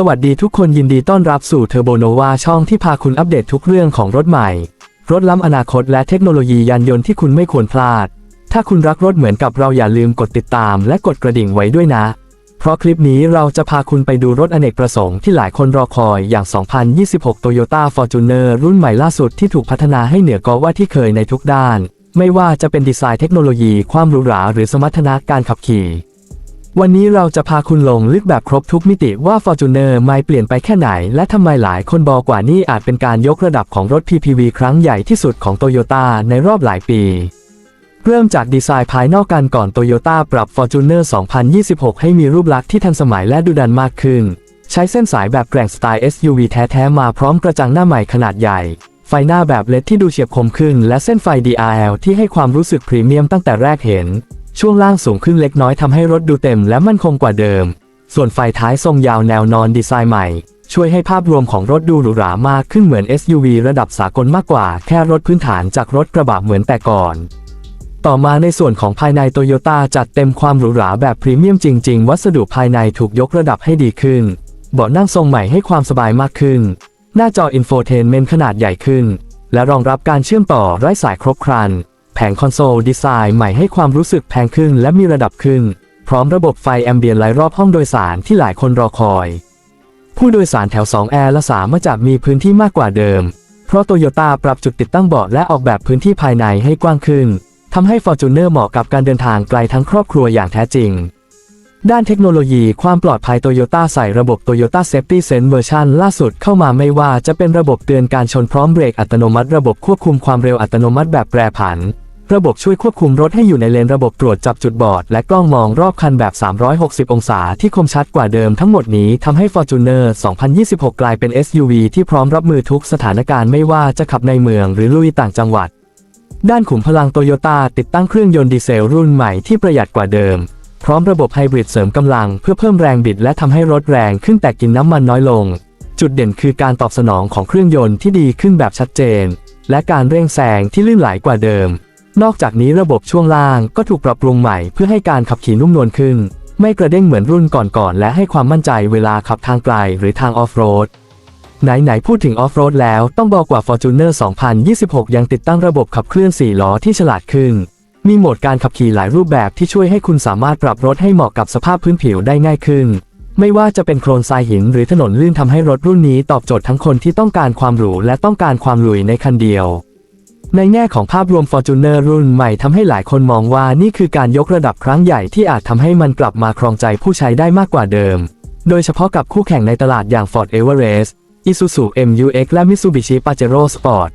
สวัสดีทุกคนยินดีต้อนรับสู่เทอร์โบโนวาช่องที่พาคุณอัปเดตทุกเรื่องของรถใหม่ รถล้ำอนาคตและเทคโนโลยียานยนต์ที่คุณไม่ควรพลาด ถ้าคุณรักรถเหมือนกับเราอย่าลืมกดติดตามและกดกระดิ่งไว้ด้วยนะ เพราะคลิปนี้เราจะพาคุณไปดูรถอเนกประสงค์ที่หลายคนรอคอยอย่าง 2026 Toyota Fortuner รุ่นใหม่ล่าสุดที่ถูกพัฒนาให้เหนือกว่าที่เคยในทุกด้าน ไม่ว่าจะเป็นดีไซน์เทคโนโลยีความหรูหราหรือสมรรถนะการขับขี่ วันนี้เราจะพาคุณลงลึกแบบครบทุกมิติว่า Fortuner ไม่เปลี่ยนไปแค่ไหน และทำไมหลายคนบอกว่านี่อาจเป็นการยกระดับของรถ PPV ครั้งใหญ่ที่สุดของ Toyota ในรอบหลายปี เริ่มจากดีไซน์ภายนอกกันก่อน Toyota ปรับ Fortuner 2026 ให้มีรูปลักษณ์ที่ทันสมัยและดูดันมากขึ้น ใช้เส้นสายแบบแกร่งสไตล์ SUV แท้ๆมาพร้อมกระจังหน้าใหม่ขนาดใหญ่ ไฟหน้าแบบเลดที่ดูเฉียบคมขึ้น และเส้นไฟ DRL ที่ให้ความรู้สึกพรีเมียมตั้งแต่แรกเห็น ช่วงล่างสูงขึ้นเล็กน้อยทำให้รถดูเต็มและมั่นคงกว่าเดิม ส่วนไฟท้ายทรงยาวแนวนอนดีไซน์ใหม่ ช่วยให้ภาพรวมของรถดูหรูหรามากขึ้นเหมือน SUV ระดับสากลมากกว่า แค่รถพื้นฐานจากรถกระบะเหมือนแต่ก่อน ต่อมาในส่วนของภายในโตโยต้าจัดเต็มความหรูหราแบบพรีเมียมจริง ๆ วัสดุภายในถูกยกระดับให้ดีขึ้น เบาะนั่งทรงใหม่ให้ความสบายมากขึ้น หน้าจออินโฟเทนเมนต์ขนาดใหญ่ขึ้น และรองรับการเชื่อมต่อไร้สายครบครัน แผงคอนโซลดีไซน์ใหม่ให้ความรู้สึกแพงขึ้นและมีระดับขึ้น พร้อมระบบไฟแอมเบียนไลรอบห้องโดยสารที่หลายคนรอคอย ผู้โดยสารแถว 2 แอร์และ3มาจากมีพื้นที่มากกว่าเดิม เพราะโตโยต้าปรับจุดติดตั้งเบาะและออกแบบพื้นที่ภายในให้กว้างขึ้นทำให้ Fortuner เหมาะกับการเดินทางไกลทั้งครอบครัวอย่างแท้จริง ด้านเทคโนโลยีความปลอดภัยโตโยต้าใส่ระบบ Toyota Safety Sense เวอร์ชันล่าสุดเข้ามาไม่ว่าจะเป็นระบบเตือนการชนพร้อมเบรกอัตโนมัติ ระบบควบคุมความเร็วอัตโนมัติแบบแปรผัน ระบบช่วยควบคุมรถให้อยู่ในเลนระบบตรวจจับจุดบอด และกล้องมองรอบคันแบบ 360 องศาที่คมชัดกว่าเดิมทั้งหมดนี้ทำให้ Fortuner 2026 กลายเป็น SUV ที่พร้อมรับมือทุกสถานการณ์ไม่ว่าจะขับในเมืองหรือลุยต่างจังหวัด ด้านขุมพลังโตโยต้าติดตั้งเครื่องยนต์ดีเซลรุ่นใหม่ที่ประหยัดกว่าเดิม พร้อมระบบไฮบริดเสริมกำลังเพื่อเพิ่มแรงบิดและทำให้รถแรงขึ้นแต่กินน้ำมันน้อยลง จุดเด่นคือการตอบสนองของเครื่องยนต์ที่ดีขึ้นแบบชัดเจน และการเร่งแซงที่ลื่นไหลกว่าเดิม นอกจากนี้ระบบช่วงล่างก็ถูกปรับปรุงใหม่เพื่อให้การขับขี่นุ่มนวลขึ้น ไม่กระเด้งเหมือนรุ่นก่อนๆและให้ความมั่นใจเวลาขับทางไกลหรือทางออฟโรดไหนๆพูดถึงออฟโรดแล้วต้องบอกว่า Fortuner 2026 ยังติดตั้งระบบขับเคลื่อน 4 ล้อที่ฉลาดขึ้น มีโหมดการขับขี่หลายรูปแบบที่ช่วยให้คุณสามารถปรับรถให้เหมาะกับสภาพพื้นผิวได้ง่ายขึ้น ไม่ว่าจะเป็นโคลนทรายหินหรือถนนลื่นทำให้รถรุ่นนี้ตอบโจทย์ทั้งคนที่ต้องการความหรูและต้องการความลุยในคันเดียว ในแง่ของภาพรวม Fortuner รุ่นใหม่ทำให้หลายคนมองว่านี่คือการยกระดับครั้งใหญ่ที่อาจทำให้มันกลับมาครองใจผู้ใช้ได้มากกว่าเดิม โดยเฉพาะกับคู่แข่งในตลาดอย่าง Ford Everest Isuzu MU-X และ Mitsubishi Pajero Sport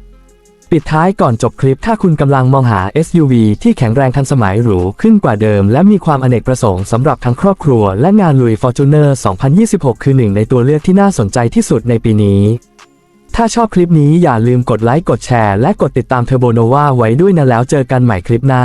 ปิดท้ายก่อนจบคลิปถ้าคุณกำลังมองหา SUV ที่แข็งแรงทันสมัยหรูขึ้นกว่าเดิม และมีความอเนกประสงค์สำหรับทั้งครอบครัว และงานลุย Fortuner 2026 คือหนึ่งในตัวเลือกที่น่าสนใจที่สุดในปีนี้ ถ้าชอบคลิปนี้อย่าลืมกดไลค์กดแชร์และกดติดตามเทอร์โบโนวาไว้ด้วยนะแล้วเจอกันใหม่คลิปหน้า